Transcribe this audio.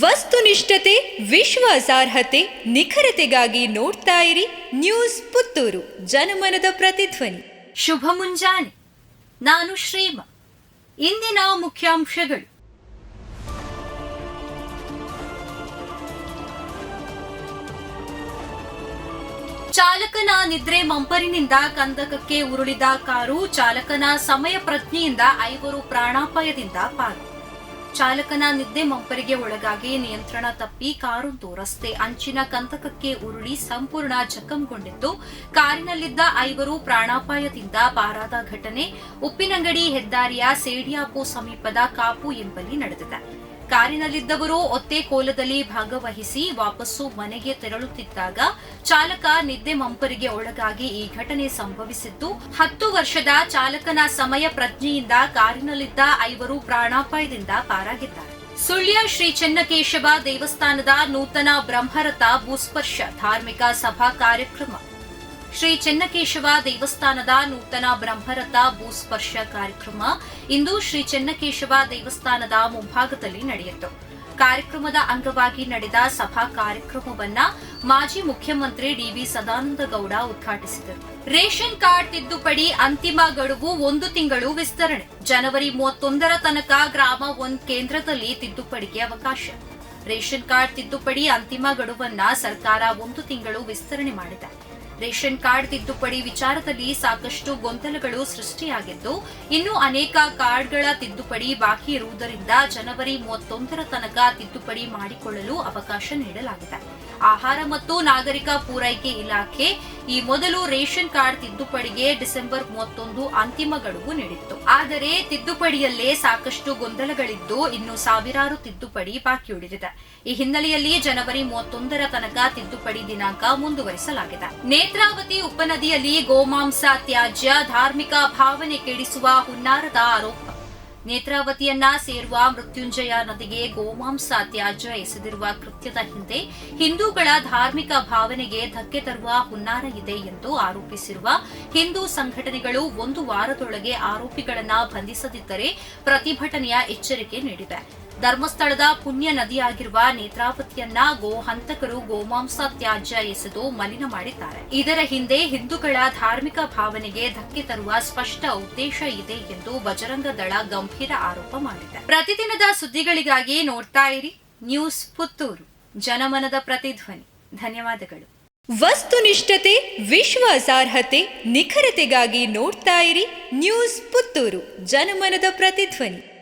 ವಸ್ತುನಿಷ್ಠತೆ, ವಿಶ್ವಾಸಾರ್ಹತೆ, ನಿಖರತೆಗಾಗಿ ನೋಡ್ತಾ ಇರಿ ನ್ಯೂಸ್ ಪುತ್ತೂರು, ಜನಮನದ ಪ್ರತಿಧ್ವನಿ. ಶುಭ ಮುಂಜಾನೆ. ನಾನು ಶ್ರೀಮ. ಇಂದಿನ ಮುಖ್ಯಾಂಶಗಳು. ಚಾಲಕನ ನಿದ್ರೆ ಮಂಪರಿನಿಂದ ಕಂದಕಕ್ಕೆ ಉರುಳಿದ ಕಾರು ಚಾಲಕನ ಸಮಯ ಪ್ರಜ್ಞೆಯಿಂದ ಐವರು ಪ್ರಾಣಾಪಾಯದಿಂದ ಪಾರು. ಚಾಲಕನ ನಿದ್ದೆ ಮಂಪರಿಗೆ ಒಳಗಾಗಿ ನಿಯಂತ್ರಣ ತಪ್ಪಿ ಕಾರೊಂದು ರಸ್ತೆ ಅಂಚಿನ ಕಂತಕಕ್ಕೆ ಉರುಳಿ ಸಂಪೂರ್ಣ ಜಖಂಗೊಂಡಿದ್ದು ಕಾರಿನಲ್ಲಿದ್ದ ಐವರು ಪ್ರಾಣಾಪಾಯದಿಂದ ಪಾರಾದ ಘಟನೆ. ಉಪ್ಪಿನಂಗಡಿ ಹೆದ್ದಾರಿಯ ಸೇಡಿಯಾಪು ಸಮೀಪದ ಕಾಪು ಎಂಬಲ್ಲಿ ನಡೆದಿದೆ. ಕಾರಿನಲ್ಲಿದ್ದವರು ಒತ್ತೆ ಕೋಲದಲ್ಲಿ ಭಾಗವಹಿಸಿ ವಾಪಸ್ಸು ಮನೆಗೆ ತೆರಳುತ್ತಿದ್ದಾಗ ಚಾಲಕ ನಿದ್ದೆ ಮಂಪರಿಗೆ ಒಳಗಾಗಿ ಈ ಘಟನೆ ಸಂಭವಿಸಿದ್ದು, ಹತ್ತು ವರ್ಷದ ಚಾಲಕನ ಸಮಯ ಪ್ರಜ್ಞೆಯಿಂದ ಕಾರಿನಲ್ಲಿದ್ದ ಐವರು ಪ್ರಾಣಾಪಾಯದಿಂದ ಪಾರಾಗಿದ್ದಾರೆ ಸುಳ್ಯ ಶ್ರೀ ಚೆನ್ನಕೇಶವ ದೇವಸ್ಥಾನದ ನೂತನ ಬ್ರಹ್ಮರಥ ಭೂಸ್ಪರ್ಶ ಧಾರ್ಮಿಕ ಸಭಾ ಕಾರ್ಯಕ್ರಮ. ಶ್ರೀ ಚೆನ್ನಕೇಶವ ದೇವಸ್ಥಾನದ ನೂತನ ಬ್ರಹ್ಮರಥ ಭೂಸ್ಪರ್ಶ ಕಾರ್ಯಕ್ರಮ ಇಂದು ಶ್ರೀ ಚೆನ್ನಕೇಶವ ದೇವಸ್ಥಾನದ ಮುಂಭಾಗದಲ್ಲಿ ನಡೆಯಿತು. ಕಾರ್ಯಕ್ರಮದ ಅಂಗವಾಗಿ ನಡೆದ ಸಭಾ ಕಾರ್ಯಕ್ರಮವನ್ನ ಮಾಜಿ ಮುಖ್ಯಮಂತ್ರಿ ಡಿವಿ ಸದಾನಂದ ಗೌಡ ಉದ್ಘಾಟಿಸಿದರು. ರೇಷನ್ ಕಾರ್ಡ್ ತಿದ್ದುಪಡಿ ಅಂತಿಮ ಗಡುವು ಒಂದು ತಿಂಗಳು ವಿಸ್ತರಣೆ. ಜನವರಿ ಮೂವತ್ತೊಂದರ ತನಕ ಗ್ರಾಮ ಒಂದ್ ಕೇಂದ್ರದಲ್ಲಿ ತಿದ್ದುಪಡಿಗೆ ಅವಕಾಶ. ರೇಷನ್ ಕಾರ್ಡ್ ತಿದ್ದುಪಡಿ ಅಂತಿಮ ಗಡುವನ್ನ ಸರ್ಕಾರ ಒಂದು ತಿಂಗಳು ವಿಸ್ತರಣೆ ಮಾಡಿದೆ. ರೇಷನ್ ಕಾರ್ಡ್ ತಿದ್ದುಪಡಿ ವಿಚಾರದಲ್ಲಿ ಸಾಕಷ್ಟು ಗೊಂದಲಗಳು ಸೃಷ್ಟಿಯಾಗಿದ್ದು, ಇನ್ನೂ ಅನೇಕ ಕಾರ್ಡ್ಗಳ ತಿದ್ದುಪಡಿ ಬಾಕಿ ಇರುವುದರಿಂದ ಜನವರಿ ಮೂವತ್ತೊಂದರ ತನಕ ತಿದ್ದುಪಡಿ ಮಾಡಿಕೊಳ್ಳಲು ಅವಕಾಶ ನೀಡಲಾಗಿದೆ. ಆಹಾರ ಮತ್ತು ನಾಗರಿಕ ಪೂರೈಕೆ ಇಲಾಖೆ ಈ ಮೊದಲು ರೇಷನ್ ಕಾರ್ಡ್ ತಿದ್ದುಪಡಿಗೆ ಡಿಸೆಂಬರ್ ಮೂವತ್ತೊಂದು ಅಂತಿಮ ಗಡುವು ನೀಡಿತ್ತು. ಆದರೆ ತಿದ್ದುಪಡಿಯಲ್ಲೇ ಸಾಕಷ್ಟು ಗೊಂದಲಗಳಿದ್ದು ಇನ್ನು ಸಾವಿರಾರು ತಿದ್ದುಪಡಿ ಬಾಕಿ ಉಳಿದಿದೆ. ಈ ಹಿನ್ನೆಲೆಯಲ್ಲಿ ಜನವರಿ ಮೂವತ್ತೊಂದರ ತನಕ ತಿದ್ದುಪಡಿ ದಿನಾಂಕ ಮುಂದುವರಿಸಲಾಗಿದೆ. ನೇತ್ರಾವತಿ ಉಪನದಿಯಲ್ಲಿ ಗೋಮಾಂಸ ತ್ಯಾಜ್ಯ ಧಾರ್ಮಿಕ ಭಾವನೆ ಕೆಡಿಸುವ ಹುನ್ನಾರದ ಆರೋಪ. ನೇತ್ರಾವತಿಯನ್ನ ಸೇರುವ ಮೃತ್ಯುಂಜಯ ನದಿಗೆ ಗೋಮಾಂಸ ತ್ಯಾಜ್ಯ ಎಸೆದಿರುವ ಕೃತ್ಯದ ಹಿಂದೆ ಹಿಂದೂಗಳ ಧಾರ್ಮಿಕ ಭಾವನೆಗೆ ಧಕ್ಕೆ ತರುವ ಹುನ್ನಾರ ಇದೆ ಎಂದು ಆರೋಪಿಸಿರುವ ಹಿಂದೂ ಸಂಘಟನೆಗಳು ಒಂದು ವಾರದೊಳಗೆ ಆರೋಪಿಗಳನ್ನು ಬಂಧಿಸದಿದ್ದರೆ ಪ್ರತಿಭಟನೆಯ ಎಚ್ಚರಿಕೆ ನೀಡಿವೆ. ಧರ್ಮಸ್ಥಳದ ಪುಣ್ಯ ನದಿಯಾಗಿರುವ ನೇತ್ರಾವತಿಯನ್ನ ಗೋ ಹಂತಕರು ಗೋಮಾಂಸ ತ್ಯಾಜ್ಯ ಎಸೆದು ಮಲಿನ ಮಾಡಿದ್ದಾರೆ. ಇದರ ಹಿಂದೆ ಹಿಂದೂಗಳ ಧಾರ್ಮಿಕ ಭಾವನೆಗೆ ಧಕ್ಕೆ ತರುವ ಸ್ಪಷ್ಟ ಉದ್ದೇಶ ಇದೆ ಎಂದು ಬಜರಂಗ ದಳ ಗಂಭೀರ ಆರೋಪ ಮಾಡಿದೆ. ಪ್ರತಿದಿನದ ಸುದ್ದಿಗಳಿಗಾಗಿ ನೋಡ್ತಾ ಇರಿ ನ್ಯೂಸ್ ಪುತ್ತೂರು. ಜನಮನದ ಪ್ರತಿಧ್ವನಿ. ಧನ್ಯವಾದಗಳು. ವಸ್ತುನಿಷ್ಠತೆ ವಿಶ್ವಾಸಾರ್ಹತೆ ನಿಖರತೆಗಾಗಿ ನೋಡ್ತಾ ಇರಿ ನ್ಯೂಸ್ ಪುತ್ತೂರು. ಜನಮನದ ಪ್ರತಿಧ್ವನಿ.